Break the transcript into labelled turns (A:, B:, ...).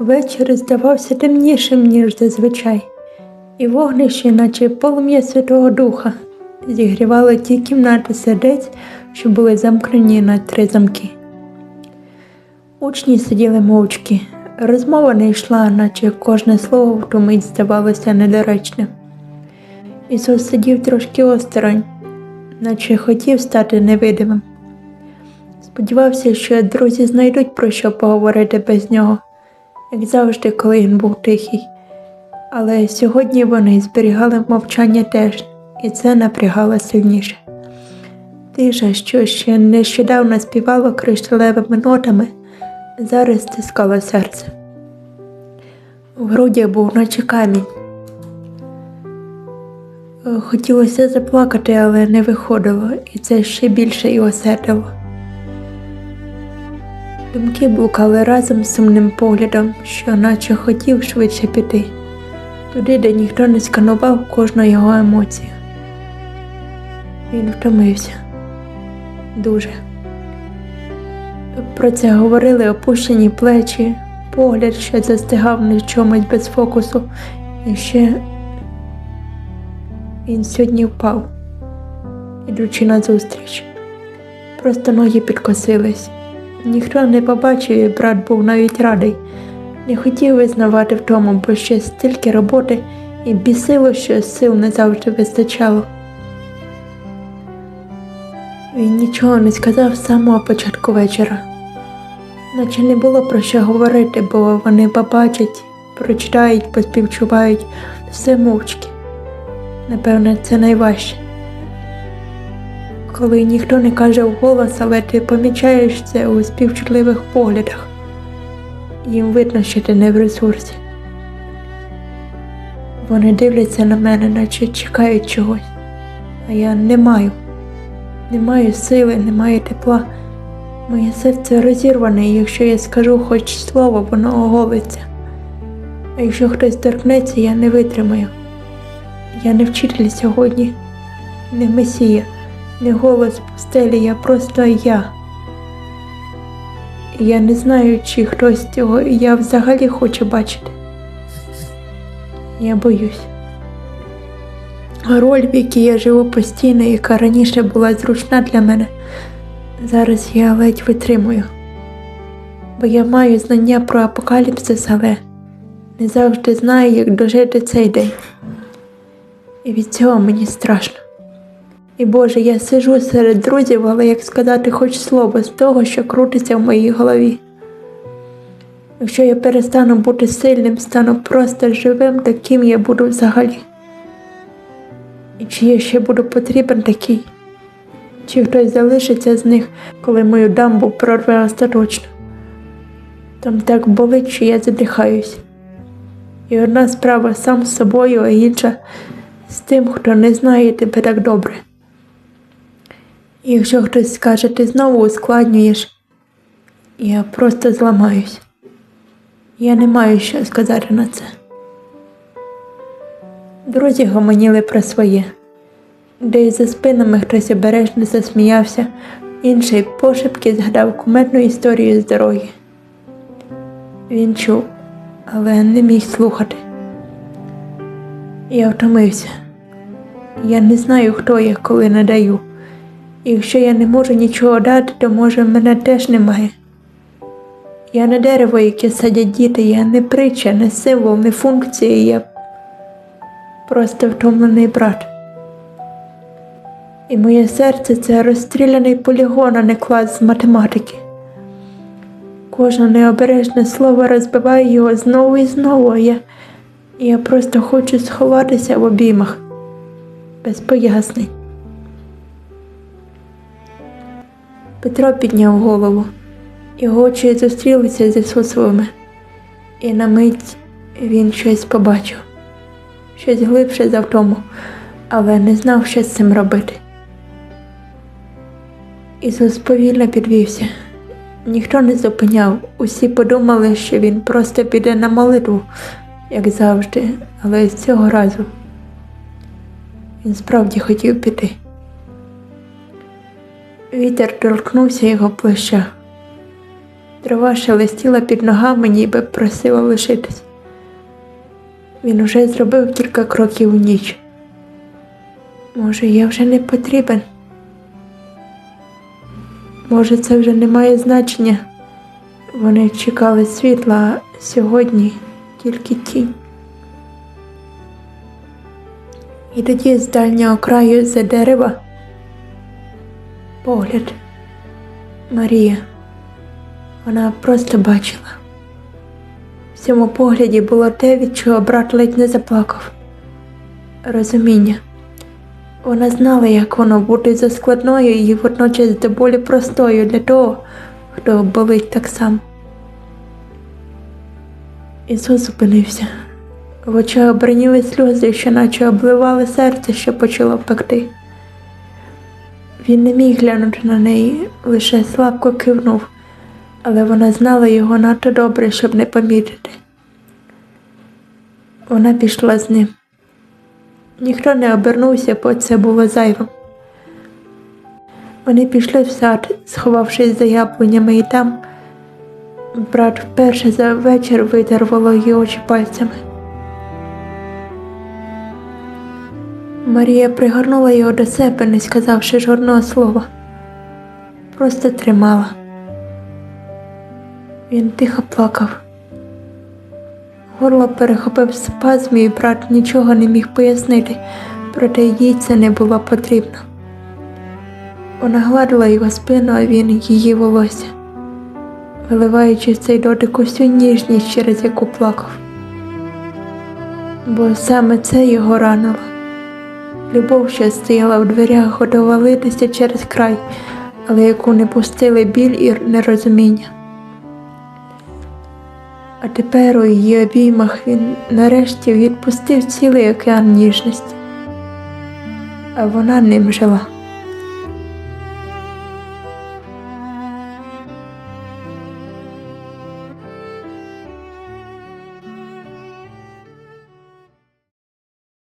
A: Вечір здавався темнішим, ніж зазвичай, і вогнище, наче полум'я Святого Духа, зігрівало ті кімнати сердець, що були замкнені на три замки. Учні сиділи мовчки, розмова не йшла, наче кожне слово в ту мить здавалося недоречним. Ісус сидів трошки осторонь, наче хотів стати невидимим. Сподівався, що друзі знайдуть про що поговорити без нього, як завжди, коли він був тихий. Але сьогодні вони зберігали мовчання теж, і це напрягало сильніше. Тиша, що ще нещодавно співала кришталевими нотами, зараз стискала серце. В грудях був наче камінь. Хотілося заплакати, але не виходило, і це ще більше його сердило. Думки блукали разом з сумним поглядом, що наче хотів швидше піти, туди, де ніхто не сканував кожну його емоцію. Він втомився дуже. Про це говорили опущені плечі, погляд, що застигав на чомусь без фокусу, і ще він сьогодні впав, ідучи назустріч. Просто ноги підкосились. Ніхто не побачив, і брат був навіть радий. Не хотів визнавати в тому, бо ще стільки роботи і бісило, що сил не завжди вистачало. Він нічого не сказав з самого початку вечора, наче не було про що говорити, бо вони побачать, прочитають, поспівчувають все мовчки. Напевне, це найважче. Коли ніхто не каже вголос, але ти помічаєш це у співчутливих поглядах. Їм видно, що ти не в ресурсі. Вони дивляться на мене, наче чекають чогось, а я не маю. Не маю сили, не маю тепла. Моє серце розірване, і якщо я скажу хоч слово, воно оголиться. А якщо хтось торкнеться, я не витримаю. Я не вчитель сьогодні, не месія, не голос пустелі, я просто я. Я не знаю, чи хтось цього я взагалі хоче бачити. Я боюсь. Роль, в якій я живу постійно, яка раніше була зручна для мене, зараз я ледь витримую. Бо я маю знання про апокаліпсис, але не завжди знаю, як дожити цей день. І від цього мені страшно. І Боже, я сижу серед друзів, але як сказати хоч слово з того, що крутиться в моїй голові. Якщо я перестану бути сильним, стану просто живим, таким я буду взагалі. І чи я ще буду потрібен такий? Чи хтось залишиться з них, коли мою дамбу прорве остаточно? Там так болить, що я задихаюсь. І одна справа сам з собою, а інша з тим, хто не знає тебе так добре. Якщо хтось скаже, ти знову ускладнюєш, я просто зламаюсь. Я не маю що сказати на це. Друзі гомоніли про своє. Десь за спинами хтось обережно засміявся, інший пошепки згадав кумедну історію з дороги. Він чув, але не міг слухати. Я втомився. Я не знаю, хто я, коли не даю. І якщо я не можу нічого дати, то може мене теж немає. Я не дерево, яке садять діти, я не притча, не символ, не функція, я просто втомлений брат. І моє серце це розстріляний полігон, а не клас з математики. Кожне необережне слово розбиває його знову і знову, я, я просто хочу сховатися в обіймах без пояснень. Петро підняв голову, його очі зустрілися з Ісусовими, і на мить він щось побачив, щось глибше за втому, але не знав, що з цим робити. Ісус повільно підвівся. Ніхто не зупиняв, усі подумали, що він просто піде на молитву, як завжди, але з цього разу він справді хотів піти. Вітер торкнувся його плаща. Трава шелестіла під ногами, ніби просила лишитись. Він уже зробив кілька кроків у ніч. Може, я вже не потрібен? Може, це вже не має значення. Вони чекали світла, а сьогодні тільки тінь. І тоді з дальнього краю за дерева погляд. Марія. Вона просто бачила. В цьому погляді було те, від чого брат ледь не заплакав. Розуміння. Вона знала, як воно бути за складною і водночас до болі простою для того, хто болить так само. Ісус зупинився. В очах броніли сльози, що наче обливали серце, що почало пекти. Він не міг глянути на неї, лише слабко кивнув, але вона знала його надто добре, щоб не помітити. Вона пішла з ним. Ніхто не обернувся, бо це було зайвим. Вони пішли в сад, сховавшись за яблунями, і там брат вперше за вечір витер вологі очі пальцями. Марія пригорнула його до себе, не сказавши жодного слова. Просто тримала. Він тихо плакав. Горло перехопив спазм, і брат нічого не міг пояснити, проте їй це не було потрібно. Вона гладила його спину, а він її волосся, виливаючи цей дотик усю ніжність, через яку плакав. Бо саме це його ранило. Любов, що стояла в дверях, готова литися через край, але яку не пустили біль і нерозуміння. А тепер у її обіймах він нарешті відпустив цілий океан ніжності, а вона ним жила.